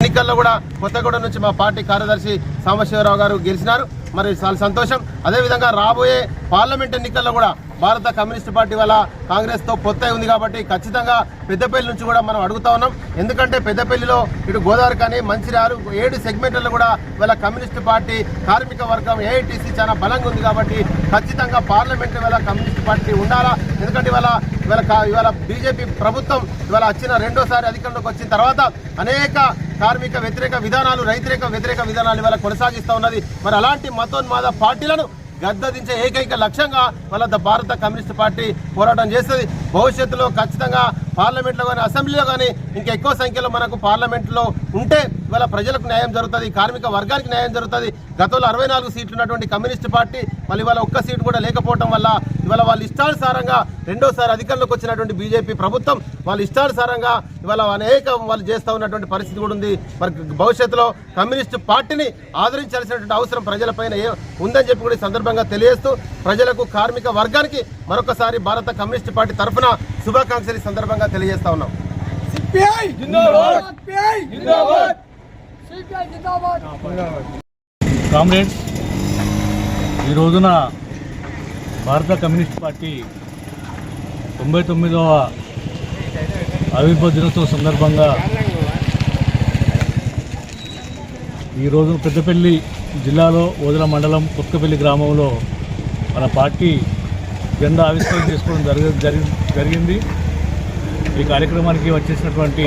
ఎన్నికల్లో కూడా కొత్తగూడెం నుంచి మా పార్టీ కార్యదర్శి సాంబశివరావు గారు గెలిచినారు. మరి చాలా సంతోషం. అదేవిధంగా రాబోయే పార్లమెంట్ ఎన్నికల్లో కూడా భారత కమ్యూనిస్ట్ పార్టీ వల్ల కాంగ్రెస్తో పొత్తై ఉంది కాబట్టి ఖచ్చితంగా పెద్దపల్లి నుంచి కూడా మనం అడుగుతా ఉన్నాం. ఎందుకంటే పెద్దపల్లిలో ఇటు గోదావరి కానీ మంచిర్యాలు ఏడు సెగ్మెంట్లలో కూడా వాళ్ళ కమ్యూనిస్ట్ పార్టీ కార్మిక వర్గం ఏఐటీసీ చాలా బలంగా ఉంది కాబట్టి ఖచ్చితంగా పార్లమెంట్ వల్ల కమ్యూనిస్ట్ పార్టీ ఉండాలా? ఎందుకంటే వాళ్ళ ఇవాళ ఇవాళ బీజేపీ ప్రభుత్వం ఇవాళ వచ్చిన రెండోసారి అధికారంలోకి వచ్చిన తర్వాత అనేక కార్మిక వ్యతిరేక విధానాలు రైతురేక వ్యతిరేక విధానాలు ఇవాళ కొనసాగిస్తూ ఉన్నది. మరి అలాంటి మతోన్మాద పార్టీలను గద్దదించే ఏకైక లక్ష్యంగా వాళ్ళ ద- భారత కమ్యూనిస్ట్ పార్టీ పోరాటం చేస్తుంది. భవిష్యత్తులో ఖచ్చితంగా పార్లమెంట్లో కానీ అసెంబ్లీలో కానీ ఇంకా ఎక్కువ సంఖ్యలో మనకు పార్లమెంట్లో ఉంటే ఇవాళ ప్రజలకు న్యాయం జరుగుతుంది కార్మిక వర్గానికి న్యాయం జరుగుతుంది. గతంలో అరవై నాలుగు సీట్లు ఉన్నటువంటి కమ్యూనిస్ట్ పార్టీ మళ్ళీ ఇవాళ ఒక్క సీటు కూడా లేకపోవడం వల్ల ఇవాళ వాళ్ళ ఇష్టానుసారంగా రెండోసారి అధికారంలోకి వచ్చినటువంటి బీజేపీ ప్రభుత్వం వాళ్ళ ఇష్టానుసారంగా ఇవాళ అనేక వాళ్ళు చేస్తూ ఉన్నటువంటి పరిస్థితి కూడా ఉంది. మరి భవిష్యత్తులో కమ్యూనిస్ట్ పార్టీని ఆదరించాల్సినటువంటి అవసరం ప్రజలపైన ఏ ఉందని చెప్పి కూడా ఈ సందర్భంగా తెలియజేస్తూ ప్రజలకు కార్మిక వర్గానికి మరొకసారి భారత కమ్యూనిస్ట్ పార్టీ తరఫున శుభాకాంక్షలు సందర్భంగా తెలియజేస్తా ఉన్నాం. సిపిఐ! జిందాబాద్! సిపిఐ! జిందాబాద్! కామ్రేడ్స్ ఈ రోజున భారత కమ్యూనిస్ట్ పార్టీ తొంభై తొమ్మిదవ ఆవిర్భావ దినోత్సవం సందర్భంగా ఈ రోజు పెద్దపల్లి జిల్లాలో ఓదల మండలం కొత్తపల్లి గ్రామంలో మన పార్టీ జెండా ఆవిష్కరణ చేసుకోవడం జరగ జరిగి- జరిగింది. ఈ కార్యక్రమానికి వచ్చేసినటువంటి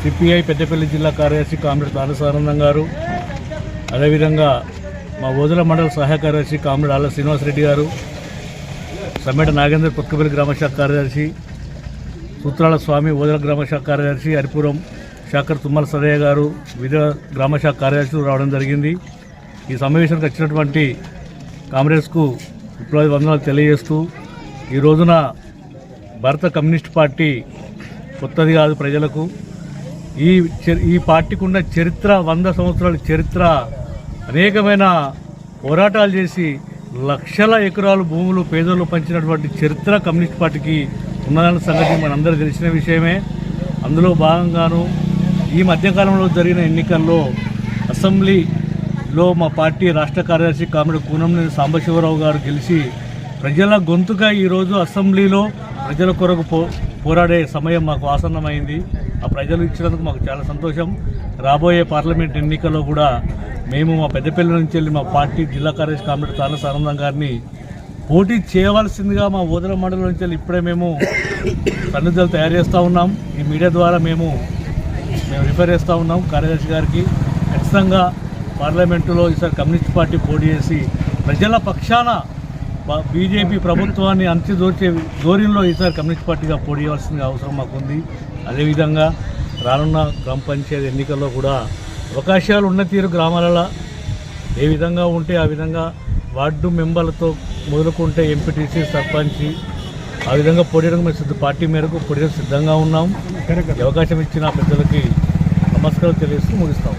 సిపిఐ పెద్దపల్లి జిల్లా కార్యదర్శి కామ్రేడ్ బాలసానందం గారు అదేవిధంగా మా ఓదల మండల సహాయ కార్యదర్శి కామ్రేడ్ ఆళ్ళ శ్రీనివాసరెడ్డి గారు సమ్మేట నాగేందర్ పొత్కపల్లి గ్రామశాఖ కార్యదర్శి సూత్రాల స్వామి ఓదల గ్రామశాఖ కార్యదర్శి హరిపురం శాఖర్ తుమ్మల సదయ్య గారు వివిధ గ్రామశాఖ కార్యదర్శులు రావడం జరిగింది. ఈ సమావేశానికి వచ్చినటువంటి కాంగ్రెస్కు విప్లవ వందనాలు తెలియజేస్తూ ఈ రోజున భారత కమ్యూనిస్ట్ పార్టీ కొత్తది కాదు ప్రజలకు. ఈ చరి- ఈ పార్టీకి ఉన్న చరిత్ర వంద సంవత్సరాల చరిత్ర అనేకమైన పోరాటాలు చేసి లక్షల ఎకరాలు భూములు పేదలు పంచినటువంటి చరిత్ర కమ్యూనిస్ట్ పార్టీకి ఉన్నదన్న సంగతి మనందరూ తెలిసిన విషయమే. అందులో భాగంగాను ఈ మధ్యకాలంలో జరిగిన ఎన్నికల్లో అసెంబ్లీలో మా పార్టీ రాష్ట్ర కార్యదర్శి కామెడి కూనంనేని సాంబశివరావు గారు గెలిచి ప్రజల గొంతుగా ఈరోజు అసెంబ్లీలో ప్రజల కొరకు పో పోరాడే సమయం మాకు ఆసన్నమైంది. ఆ ప్రజలు ఇచ్చినందుకు మాకు చాలా సంతోషం. రాబోయే పార్లమెంట్ ఎన్నికల్లో కూడా మేము మా పెద్దపల్లి నుంచి వెళ్ళి మా పార్టీ జిల్లా కార్యదర్శి కామెడి తాన సానందం గారిని పోటీ చేయవలసిందిగా మా ఓదల మండలం నుంచి వెళ్ళి ఇప్పుడే మేము సన్నిధులు తయారు చేస్తూ ఉన్నాం. ఈ మీడియా ద్వారా మేము మేము రిఫర్ చేస్తూ ఉన్నాం. కార్యదర్శి గారికి ఖచ్చితంగా పార్లమెంటులో ఈసారి కమ్యూనిస్ట్ పార్టీ పోటీ చేసి ప్రజల పక్షాన బీజేపీ ప్రభుత్వాన్ని అంత్యదోచే ధోరణిలో ఈసారి కమ్యూనిస్ట్ పార్టీగా పోటీ చేయాల్సిన అవసరం మాకుంది. అదేవిధంగా రానున్న గ్రామ పంచాయతీ ఎన్నికల్లో కూడా అవకాశాలు ఉన్న తీరు గ్రామాలలో ఏ విధంగా ఉంటే ఆ విధంగా వార్డు మెంబర్లతో మొదలుకుంటే ఎంపీటీసీ సర్పంచి ఆ విధంగా పొడియడానికి మేము సిద్ధ పార్టీ మేరకు పొడియడానికి సిద్ధంగా ఉన్నాం. అవకాశం ఇచ్చిన పెద్దలకి నమస్కారం తెలియజేస్తూ ముగిస్తాం.